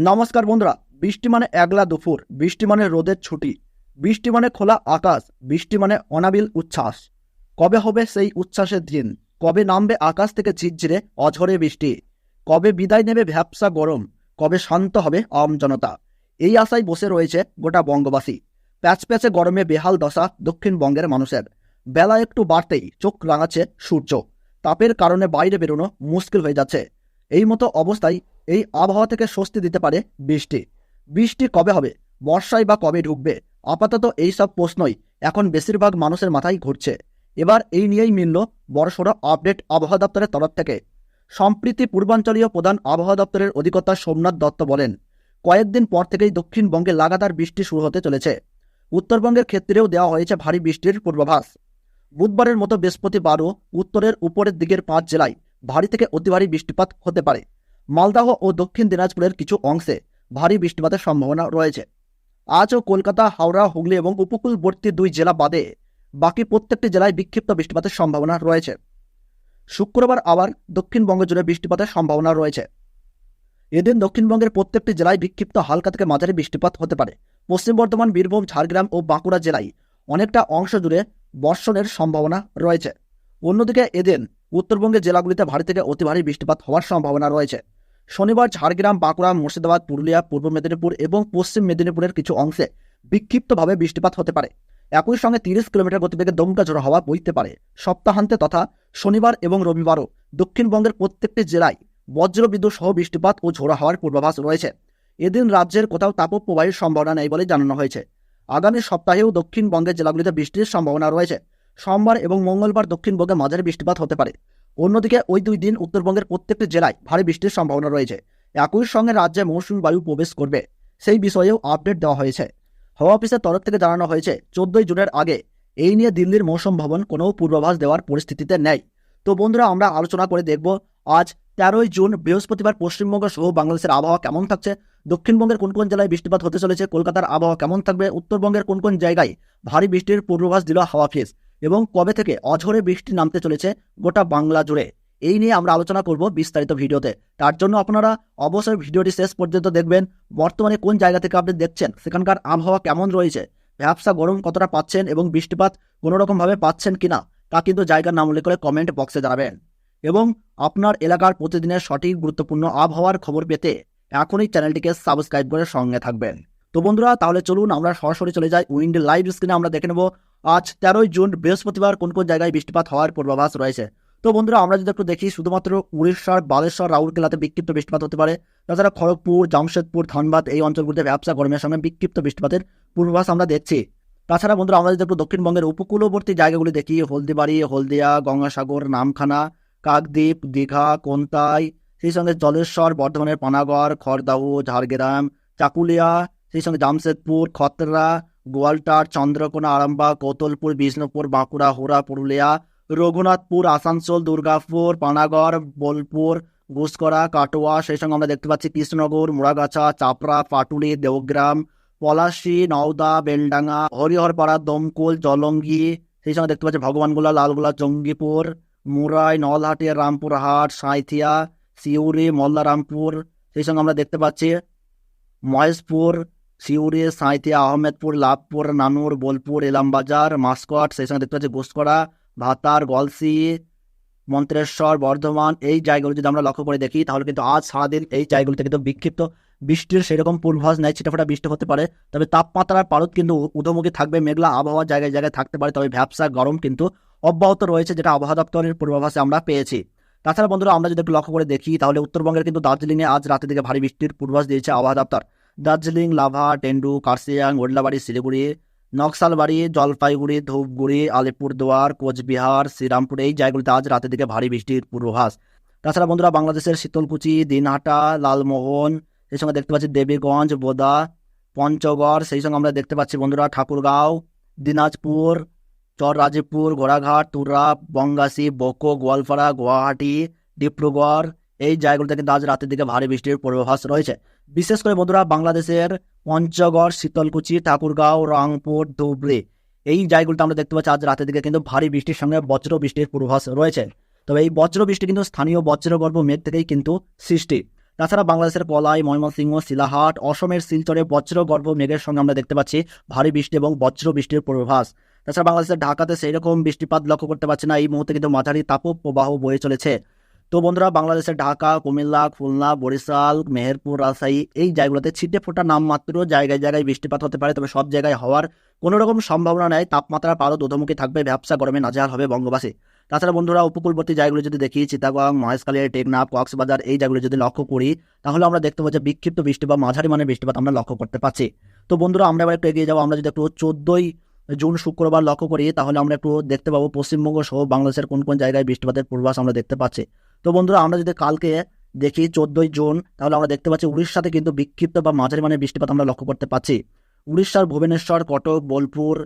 নমস্কার বন্ধুরা, বৃষ্টি মানে একলা দুপুর, বৃষ্টি মানে রোদের ছুটি, বৃষ্টি মানে খোলা আকাশ, বৃষ্টি মানে অনাবিল উচ্ছ্বাস। কবে হবে সেই উচ্ছ্বাসের দিন? কবে নামবে আকাশ থেকে ঝিরঝিরে অঝরে বৃষ্টি? কবে বিদায় নেবে ভ্যাবসা গরম? কবে শান্ত হবে আম জনতা? এই আশায় বসে রয়েছে গোটা বঙ্গবাসী। প্যাচ প্যাচে গরমে বেহাল দশা দক্ষিণবঙ্গের মানুষের। বেলা একটু বাড়তেই চোখ রাঙাচ্ছে সূর্য। তাপের কারণে বাইরে বেরোনো মুশকিল হয়ে যাচ্ছে। এই মতো অবস্থায় এই আবহাওয়া থেকে স্বস্তি দিতে পারে বৃষ্টি। বৃষ্টি কবে হবে? বর্ষায় বা কবে ঢুকবে আপাতত এই সব প্রশ্নই এখন বেশিরভাগ মানুষের মাথায় ঘুরছে। এবার এই নিয়েই মিলল বড়সড় আপডেট আবহাওয়া দপ্তরের তরফ থেকে। সম্প্রীতি পূর্বাঞ্চলীয় প্রধান আবহাওয়া দপ্তরের অধিকর্তা সোমনাথ দত্ত বলেন, কয়েকদিন পর থেকেই দক্ষিণবঙ্গে লাগাতার বৃষ্টি শুরু হতে চলেছে। উত্তরবঙ্গের ক্ষেত্রেও দেওয়া হয়েছে ভারী বৃষ্টির পূর্বাভাস। বুধবারের মতো বৃহস্পতিবারও উত্তরের উপরের দিকের পাঁচ জেলায় ভারী থেকে অতি ভারী বৃষ্টিপাত হতে পারে। মালদাহ ও দক্ষিণ দিনাজপুরের কিছু অংশে ভারী বৃষ্টিপাতের সম্ভাবনা রয়েছে। আজও কলকাতা, হাওড়া, হুগলি এবং উপকূলবর্তী দুই জেলা বাদে বাকি প্রত্যেকটি জেলায় বিক্ষিপ্ত বৃষ্টিপাতের সম্ভাবনা রয়েছে। শুক্রবার আবার দক্ষিণবঙ্গ জুড়ে বৃষ্টিপাতের সম্ভাবনা রয়েছে। এদিন দক্ষিণবঙ্গের প্রত্যেকটি জেলায় বিক্ষিপ্ত হালকা থেকে মাঝারি বৃষ্টিপাত হতে পারে। পশ্চিম বর্ধমান, বীরভূম, ঝাড়গ্রাম ও বাঁকুড়া জেলায় অনেকটা অংশ জুড়ে বর্ষণের সম্ভাবনা রয়েছে। অন্যদিকে এদিন উত্তরবঙ্গের জেলাগুলিতে ভারী থেকে অতি ভারী বৃষ্টিপাত হওয়ার সম্ভাবনা রয়েছে। শনিবার ঝাড়গ্রাম, বাঁকুড়া, মুর্শিদাবাদ, পুরুলিয়া, পূর্ব মেদিনীপুর এবং পশ্চিম মেদিনীপুরের কিছু অংশে বিক্ষিপ্তভাবে বৃষ্টিপাত হতে পারে। একই সঙ্গে তিরিশ কিলোমিটার গতিবেগে দমকা ঝোড়ো হওয়া বইতে পারে। সপ্তাহান্তে তথা শনিবার এবং রবিবারও দক্ষিণবঙ্গের প্রত্যেকটি জেলায় বজ্রবিদ্যুৎ সহ বৃষ্টিপাত ও ঝোড়ো হওয়ার পূর্বাভাস রয়েছে। এদিন রাজ্যের কোথাও তাপপ্রবাহের সম্ভাবনা নেই বলে জানানো হয়েছে। আগামী সপ্তাহেও দক্ষিণবঙ্গের জেলাগুলিতে বৃষ্টির সম্ভাবনা রয়েছে। সোমবার এবং মঙ্গলবার দক্ষিণবঙ্গে মাঝারি বৃষ্টিপাত হতে পারে। অন্যদিকে ওই দুই দিন উত্তরবঙ্গের প্রত্যেকটি জেলায় ভারী বৃষ্টির সম্ভাবনা রয়েছে। একই সঙ্গে রাজ্যে মৌসুমী বায়ু প্রবেশ করবে, সেই বিষয়েও আপডেট দেওয়া হয়েছে। হাওয়া অফিসের তরফ থেকে জানানো হয়েছে, চোদ্দই জুনের আগে এই নিয়ে দিল্লির মৌসুম ভবন কোনো পূর্বাভাস দেওয়ার পরিস্থিতিতে নেই। তো বন্ধুরা, আমরা আলোচনা করে দেখব, আজ তেরোই জুন, বৃহস্পতিবার পশ্চিমবঙ্গ সহ বাংলাদেশের আবহাওয়া কেমন থাকছে, দক্ষিণবঙ্গের কোন কোন জেলায় বৃষ্টিপাত হতে চলেছে, কলকাতার আবহাওয়া কেমন থাকবে, উত্তরবঙ্গের কোন কোন জায়গায় ভারী বৃষ্টির পূর্বাভাস দিল হাওয়া অফিস। এবং কবে থেকে অঝরে বৃষ্টি নামতে চলেছে গোটা বাংলা জুড়ে? এই নিয়ে আমরা আলোচনা করব বিস্তারিত ভিডিওতে। তার জন্য আপনারা অবশ্যই ভিডিওটি শেষ পর্যন্ত দেখবেন। বর্তমানে কোন জায়গা থেকে আপনি দেখছেন? সেখানকার আবহাওয়া কেমন রয়েছে? ব্যবসা গরম কতটা পাচ্ছেন এবং বৃষ্টিপাত কোনো রকমভাবে পাচ্ছেন কিনা? তা কিন্তু জায়গার নাম উল্লেখ করে কমেন্ট বক্সে জানাবেন। এবং আপনার এলাকার প্রতিদিনের সঠিক গুরুত্বপূর্ণ আবহাওয়ার খবর পেতে এখনই চ্যানেলটিকে সাবস্ক্রাইব করে সঙ্গে থাকবেন। তো বন্ধুরা, তাহলে চলুন আমরা সরাসরি চলে যাই। উইন্ড লাইভ স্ক্রিনে আমরা দেখে নেব আজ তেরোই জুন, বৃহস্পতিবার কোন কোন জায়গায় বৃষ্টিপাত হওয়ার পূর্বাভাস রয়েছে? তো বন্ধুরা, আমরা যদি একটু দেখি, শুধুমাত্র উড়িষ্যার বালেশ্বর, রাউরকেলাতে বিক্ষিপ্ত বৃষ্টিপাত হতে পারে। তাছাড়া খড়গপুর, জামশেদপুর, ধানবাদ এই অঞ্চলগুলিতে ব্যবসা গরমের সঙ্গে বিক্ষিপ্ত বৃষ্টিপাতের পূর্বাভাস আমরা দেখছি। তাছাড়া বন্ধুরা, আমরা যদি একটু দক্ষিণবঙ্গের উপকূলবর্তী জায়গাগুলি দেখি, হলদিবাড়ি, হলদিয়া, গঙ্গাসাগর, নামখানা, কাকদ্বীপ, দীঘা, কোন্তাই, সেই সঙ্গে জলেশ্বর, বর্ধমানের পানাগড় খড়দাহু ঝাড়গ্রাম, চাকুলিয়া, সেই সঙ্গে জামশেদপুর, খতরা গোয়ালটার চন্দ্রকোনা, আরামবাগ, কোতলপুর, বিষ্ণুপুর, বাঁকুড়া হোরা পুরুলিয়া, রঘুনাথপুর, আসানসোল, দুর্গাপুর, পানাগড়, বোলপুর ঘুষকরা কাটোয়া, সেই সঙ্গে আমরা দেখতে পাচ্ছি কৃষ্ণনগর, মুড়াগাছা, চাপড়া, পাটুলি, দেওগ্রাম, পলাশি, নওদা, বেলডাঙ্গা, হরিহরপাড়া, দমকুল, জলঙ্গি, সেই সঙ্গে দেখতে পাচ্ছি ভগবানগোলা, লালগোলা, জঙ্গিপুর, মুরাই, নলহাটি, রামপুরহাট, সাঁইথিয়া, সিউড়ি, মল্লারামপুর, সেই সঙ্গে আমরা দেখতে পাচ্ছি মহেশপুর সিউড়ি সাঁইথিয়া আহমেদপুর, লাভপুর, নানুর, বোলপুর এলামবাজার মাসকট সেই সঙ্গে দেখতে পাচ্ছি ঘোষকরা ভাতার, গলসি মন্ত্রেশ্বর বর্ধমান, এই জায়গাগুলো যদি আমরা লক্ষ্য করে দেখি, তাহলে কিন্তু আজ সারাদিন এই জায়গাগুলিতে কিন্তু বিক্ষিপ্ত বৃষ্টির সেরকম পূর্বাভাস নেই, ছিটাফাটা বৃষ্টি হতে পারে। তবে তাপমাত্রার পারদ কিন্তু উদমুখী থাকবে, মেঘলা আবহাওয়া জায়গায় জায়গায় থাকতে পারে, তবে ভ্যাবসা গরম কিন্তু অব্যাহত রয়েছে, যেটা আবহাওয়া দপ্তরের পূর্বাভাসে আমরা পেয়েছি। তাছাড়া বন্ধুরা, আমরা যদি একটু লক্ষ্য করে দেখি, তাহলে উত্তরবঙ্গের কিন্তু দার্জিলিংয়ে আজ রাতের দিকে ভারী বৃষ্টির পূর্বাভাস দিয়েছে আবহাওয়া দপ্তর। দার্জিলিং, লাভা, টেন্ডু কার্সিয়াং ওডলাবাড়ি, শিলিগুড়ি, নকশালবাড়ি, জলপাইগুড়ি, ধূপগুড়ি, আলিপুরদুয়ার, কোচবিহার, শ্রীরামপুর, এই জায়গাগুলিতে আজ রাতের দিকে ভারী বৃষ্টির পূর্বাভাস। তাছাড়া বন্ধুরা, বাংলাদেশের শীতলকুচি, দিনহাটা, লালমোহন সেই সঙ্গে দেখতে পাচ্ছি দেবীগঞ্জ, বোদা, পঞ্চগড়, সেই সঙ্গে আমরা দেখতে পাচ্ছি বন্ধুরা ঠাকুরগাঁও, দিনাজপুর, চররাজীবপুর ঘোড়াঘাট তুরা বঙ্গাসি বকো, গোয়ালপাড়া, গুয়াহাটি, ডিব্রুগড়, এই জায়গাগুলিতে কিন্তু আজ রাতের দিকে ভারী বৃষ্টির পূর্বাভাস রয়েছে। বিশেষ করে বন্ধুরা বাংলাদেশের পঞ্চগড়, শীতলকুচি, ঠাকুরগাঁও, রংপুর, ধুবড়ি এই জায়গাগুলিতে আমরা দেখতে পাচ্ছি আজ রাতের দিকে কিন্তু ভারী বৃষ্টির সঙ্গে বজ্র বৃষ্টির পূর্বাভাস রয়েছে। তবে এই বজ্র বৃষ্টি কিন্তু স্থানীয় বজ্রগর্ভ মেঘ থেকেই কিন্তু সৃষ্টি। তাছাড়া বাংলাদেশের কলাই ময়মনসিংহ, শিলাহাট, অসমের শিলচরে বজ্রগর্ভ মেঘের সঙ্গে আমরা দেখতে পাচ্ছি ভারী বৃষ্টি এবং বজ্র বৃষ্টির পূর্বাভাস। তাছাড়া বাংলাদেশের ঢাকাতে সেই রকম বৃষ্টিপাত লক্ষ্য করতে পারছি না। এই মুহূর্তে কিন্তু মাঝারি তাপ প্রবাহ বয়ে চলেছে। তো বন্ধুরা, বাংলাদেশের ঢাকা, কুমিল্লা, খুলনা, বরিশাল, মেহেরপুর, রাজশাহী এই জায়গাগুলোতে ছিটে ফোটা নামমাত্র জায়গায় জায়গায় বৃষ্টিপাত হতে পারে। তবে সব জায়গায় হওয়ার কোনো রকম সম্ভাবনা নেই। তাপমাত্রা পারো দোধমুখী থাকবে। ব্যবসা গরমে নাজেহাল হবে বঙ্গবাসী। তাছাড়া বন্ধুরা, উপকূলবর্তী জায়গাগুলো যদি দেখি চিতাগং মহেশখালী টেকনাফ, কক্সবাজার এই জায়গাগুলো যদি লক্ষ্য করি, তাহলে আমরা দেখতে পাচ্ছি বিক্ষিপ্ত বৃষ্টি বা মাঝারি মানের বৃষ্টিপাত আমরা লক্ষ্য করতে পারছি। তো বন্ধুরা, আমরা এবার একটু এগিয়ে যাব। আমরা যদি একটু চোদ্দই জুন শুক্রবার লক্ষ্য করি, তাহলে আমরা একটু দেখতে পাবো পশ্চিমবঙ্গ সহ বাংলাদেশের কোন কোন জায়গায় বৃষ্টিপাতের পূর্বাভাস আমরা দেখতে পাচ্ছি। তো বন্ধুরা, আমরা যদি কালকে দেখি চোদ্দই জুন, তাহলে আমরা দেখতে পাচ্ছি উড়িষ্যাতে কিন্তু বিক্ষিপ্ত বা মাঝারি মানের বৃষ্টিপাত আমরা লক্ষ্য করতে পাচ্ছি। উড়িষ্যার ভুবনেশ্বর, কটক, বোলপুর,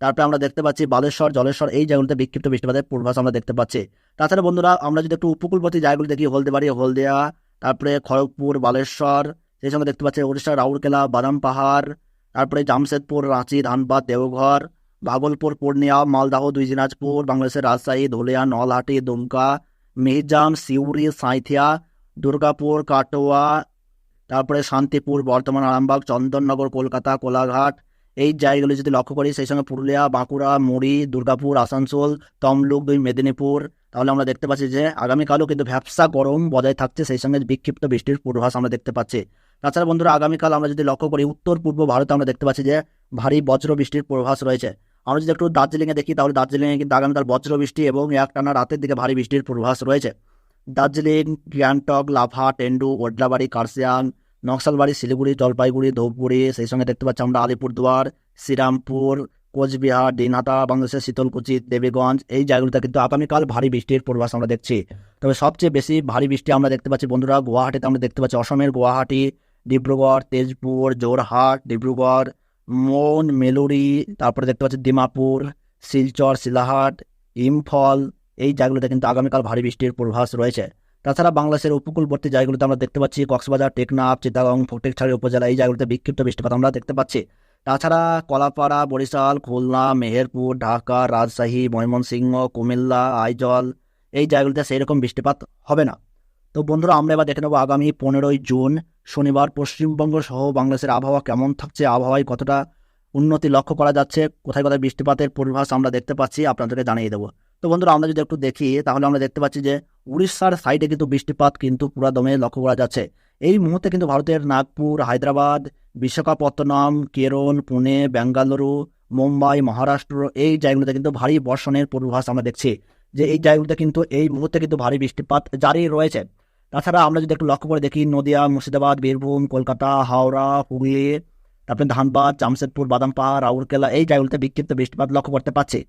তারপরে আমরা দেখতে পাচ্ছি বালেশ্বর, জলেশ্বর, এই জায়গাগুলোতে বিক্ষিপ্ত বৃষ্টিপাতের পূর্বাভাস আমরা দেখতে পাচ্ছি। তাছাড়া বন্ধুরা, আমরা যদি একটু উপকূলবর্তী জায়গাগুলো দেখি, হলদিবাড়ি, হলদিয়া, তারপরে খড়গপুর, বালেশ্বর, সেই সঙ্গে দেখতে পাচ্ছি উড়িষ্যার রাউরকেলা, বাদাম পাহাড়, তারপরে জামশেদপুর, রাঁচি, ধানবাদ, দেওঘর ভাগলপুর পূর্ণিয়া, মালদাহ, দুই দিনাজপুর, বাংলাদেশের রাজশাহী, ধুলিয়া, নলহাটি, দুমকা মিহিজাম সিউড়ি সাঁইথিয়া দুর্গাপুর কাটোয়া তারপরে শান্তিপুর বর্তমান আরামবাগ চন্দননগর কলকাতা কোলাঘাট এই জায়গাগুলো যদি লক্ষ্য করি সেই সঙ্গে পুরুলিয়া বাঁকুড়া মুড়ি দুর্গাপুর আসানসোল তমলুক দুই মেদিনীপুর তাহলে আমরা দেখতে পাচ্ছি যে আগামীকালও কিন্তু ভ্যাবসা গরম বজায় থাকছে সেই সঙ্গে বিক্ষিপ্ত বৃষ্টির পূর্বাভাস আমরা দেখতে পাচ্ছি তাছাড়া বন্ধুরা আগামীকাল আমরা যদি লক্ষ্য করি উত্তর পূর্ব ভারতে আমরা দেখতে পাচ্ছি যে ভারী বজ্র বৃষ্টির পূর্বাভাস রয়েছে আমরা যদি একটু দার্জিলিংয়ে দেখি, তাহলে দার্জিলিংয়ে কিন্তু আগামীকাল বজ্র বৃষ্টি এবং একটানা রাতের দিকে ভারী বৃষ্টির পূর্বাভাস রয়েছে। দার্জিলিং, গ্যাংটক, লাভা, টেন্ডু, ওডলাবাড়ি, কার্সিয়াং, নকশালবাড়ি, শিলিগুড়ি, জলপাইগুড়ি, ধূপগুড়ি, সেই সঙ্গে দেখতে পাচ্ছি আমরা আলিপুরদুয়ার, শ্রীরামপুর, কোচবিহার দিনহাটা বাংলাদেশের শীতলকুচি, দেবীগঞ্জ, এই জায়গাগুলোতে কিন্তু আগামীকাল ভারী বৃষ্টির পূর্বাভাস আমরা দেখছি। তবে সবচেয়ে বেশি ভারী বৃষ্টি আমরা দেখতে পাচ্ছি বন্ধুরা গুয়াহাটিতে, আমরা দেখতে পাচ্ছি অসমের গুয়াহাটি, ডিব্রুগড়, তেজপুর জোরহাট ডিব্রুগড় মন মেলুরি, তারপরে দেখতে পাচ্ছি দিমাপুর শিলচর, শিলাহাট, ইম্ফল, এই জায়গাগুলোতে কিন্তু আগামীকাল ভারী বৃষ্টির পূর্বাভাস রয়েছে। তাছাড়া বাংলাদেশের উপকূলবর্তী জায়গাগুলোতে আমরা দেখতে পাচ্ছি কক্সবাজার, টেকনাফ চিতাগং ফটিকছড়ি উপজেলা এই জায়গাগুলোতে বিক্ষিপ্ত বৃষ্টিপাত আমরা দেখতে পাচ্ছি। তাছাড়া কলাপাড়া, বরিশাল, খুলনা, মেহেরপুর, ঢাকা, রাজশাহী, ময়মনসিংহ, কুমিল্লা, আইজল এই জায়গাগুলোতে সেই রকম বৃষ্টিপাত হবে না। তো বন্ধুরা, আমরা এবার দেখে নেব আগামী পনেরোই জুন, শনিবার পশ্চিমবঙ্গ সহ বাংলাদেশের আবহাওয়া কেমন থাকছে, আবহাওয়ায় কতটা উন্নতি লক্ষ্য করা যাচ্ছে, কোথায় কোথায় বৃষ্টিপাতের পূর্বাভাস আমরা দেখতে পাচ্ছি, আপনাদেরকে জানিয়ে দেবো। তো বন্ধুরা, আমরা যদি একটু দেখি, তাহলে আমরা দেখতে পাচ্ছি যে উড়িষ্যার সাইডে কিন্তু বৃষ্টিপাত কিন্তু পুরা দমে লক্ষ্য করা যাচ্ছে। এই মুহূর্তে কিন্তু ভারতের নাগপুর, হায়দ্রাবাদ, বিশাখাপত্তনম, কেরল, পুনে, বেঙ্গালুরু, মুম্বাই, মহারাষ্ট্র, এই জায়গাগুলোতে কিন্তু ভারী বর্ষণের পূর্বাভাস আমরা দেখছি। যে এই জায়গাগুলোতে কিন্তু এই মুহূর্তে কিন্তু ভারী বৃষ্টিপাত জারি রয়েছে। তাছাড়া আমরা যদি একটু লক্ষ্য করে দেখি, নদিয়া, মুর্শিদাবাদ, বীরভূম, কলকাতা, হাওড়া, হুগলি, তারপরে ধানবাদ, জামশেদপুর, বাদামপাড়া, রাউরকেলা, এই জায়গাগুলোতে বিক্ষিপ্ত বৃষ্টিপাত লক্ষ্য করতে পারছি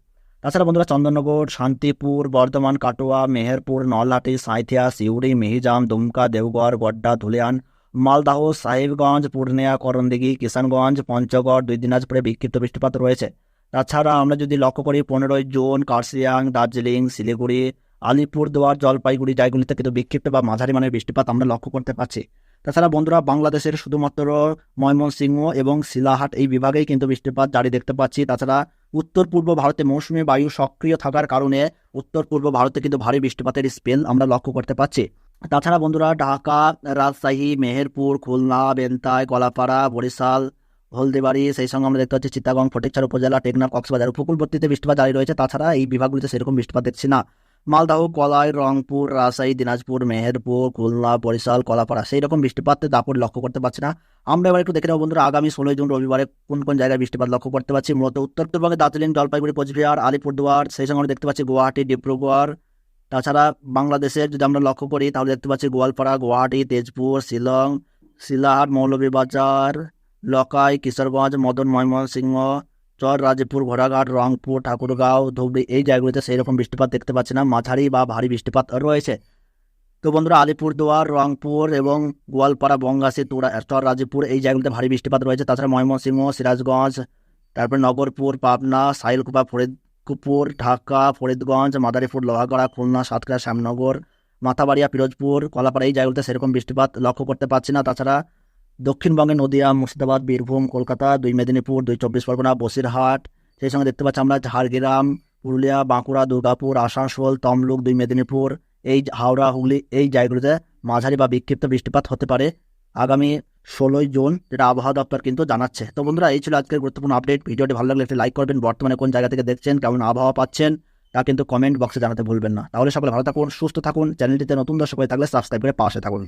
তাছাড়া বন্ধুরা চন্দননগর, শান্তিপুর, বর্ধমান, কাটোয়া, মেহেরপুর, নলহাটি, সাঁইথিয়া, সিউড়ি, মিহিজাম, দুমকা, দেওগড়, গড্ডা, ধুলিয়ান, মালদাহ, সাহেবগঞ্জ, পূর্ণিয়া, করণদিঘি, কিষানগঞ্জ, পঞ্চগড়, দুই দিনাজপুরে বিক্ষিপ্ত বৃষ্টিপাত রয়েছে। তাছাড়া আমরা যদি লক্ষ্য করি, পনেরোই জুন কার্শিয়াং, দার্জিলিং, শিলিগুড়ি আলিপুরদুয়ার জলপাইগুড়ি জায়গাগুলিতে কিন্তু বিক্ষিপ্ত বা মাঝারি মানের বৃষ্টিপাত আমরা লক্ষ্য করতে পারছি তাছাড়া বন্ধুরা, বাংলাদেশের শুধুমাত্র ময়মনসিংহ এবং শিলাহাট এই বিভাগেই কিন্তু বৃষ্টিপাত জারি দেখতে পাচ্ছি। তাছাড়া উত্তর পূর্ব ভারতে মৌসুমী বায়ু সক্রিয় থাকার কারণে উত্তর পূর্ব ভারতে কিন্তু ভারী বৃষ্টিপাতের স্পেল আমরা লক্ষ্য করতে পারছি তাছাড়া বন্ধুরা, ঢাকা, রাজশাহী, মেহেরপুর, খুলনা, বেন্তাই কলাপাড়া বরিশাল, হলদিবাড়ি, সেই সঙ্গে আমরা দেখতে পাচ্ছি চিত্তাগং ফটিকছড় উপজেলা, টেকনাফ, কক্সবাজার উপকূলবর্তীতে বৃষ্টিপাত জারি রয়েছে। তাছাড়া এই বিভাগগুলিতে সেরকম বৃষ্টিপাত দেখছি না। মালদাহ কলাই, রংপুর, রাজশাহী, দিনাজপুর, মেহেরপুর, খুলনা, বরিশাল, কলাপাড়া সেই রকম বৃষ্টিপাতের দাপট লক্ষ্য করতে পারছি না। আমরা এবার একটু দেখে নেব বন্ধুরা, আগামী ষোলোই জুন রবিবারে কোন কোন জায়গায় বৃষ্টিপাত লক্ষ্য করতে পারছি? মূলত উত্তরবঙ্গে দার্জিলিং, জলপাইগুড়ি, কোচবিহার, আলিপুরদুয়ার, সেই সঙ্গে দেখতে পাচ্ছি গুয়াহাটি, ডিব্রুগড়। তাছাড়া বাংলাদেশের যদি আমরা লক্ষ্য করি, তাহলে দেখতে পাচ্ছি গোয়ালপাড়া, গুয়াহাটি, তেজপুর, শিলং, শিলাহাট, মৌলভীবাজার, লকাই, কিশোরগঞ্জ, মদন, ময়মনসিংহ চর রাজপুর ঘোড়াঘাট, রংপুর, ঠাকুরগাঁও, ধুবড়ি, এই জায়গাগুলিতে সেই রকম বৃষ্টিপাত দেখতে পাচ্ছি না। মাঝারি বা ভারী বৃষ্টিপাত রয়েছে। তো বন্ধুরা, আলিপুরদুয়ার, রংপুর এবং গোয়ালপাড়া বঙ্গাসী তুরা, চর রাজপুর এই জায়গাগুলিতে ভারী বৃষ্টিপাত রয়েছে। তাছাড়া ময়মনসিংহ, সিরাজগঞ্জ, তারপরে নগরপুর, পাবনা, সাইলকুপা, ফরিদপুর, ঢাকা, ফরিদগঞ্জ, মাদারীপুর, লোহাগড়া, খুলনা, সাতক্ষীরা, শ্যামনগর, মাথাবাড়িয়া, পিরোজপুর, কলাপাড়া এই জায়গাগুলিতে সেরকম বৃষ্টিপাত লক্ষ্য করতে পারছি না। তাছাড়া দক্ষিণবঙ্গে নদিয়া, মুর্শিদাবাদ, বীরভূম, কলকাতা, দুই মেদিনীপুর, দুই চব্বিশ পরগনা, বসিরহাট, সেই সঙ্গে দেখতে পাচ্ছি আমরা ঝাড়গ্রাম, পুরুলিয়া, বাঁকুড়া, দুর্গাপুর, আসানসোল, তমলুক, দুই মেদিনীপুর, এই হাওড়া, হুগলি, এই জায়গাগুলোতে মাঝারি বা বিক্ষিপ্ত বৃষ্টিপাত হতে পারে আগামী ষোলোই জুন, যেটা আবহাওয়া দপ্তর কিন্তু জানাচ্ছে। তো বন্ধুরা, এই ছিল আজকের গুরুত্বপূর্ণ আপডেট। ভিডিওটি ভালো লাগলে একটি লাইক করবেন। বর্তমানে কোন জায়গা থেকে দেখছেন, কেমন আবহাওয়া পাচ্ছেন, তা কিন্তু কমেন্ট বক্সে জানাতে ভুলবেন না। তাহলে সকলে ভালো থাকুন, সুস্থ থাকুন। চ্যানেলটিতে নতুন দর্শক হয়ে থাকলে সাবস্ক্রাইব করে পাশে থাকুন।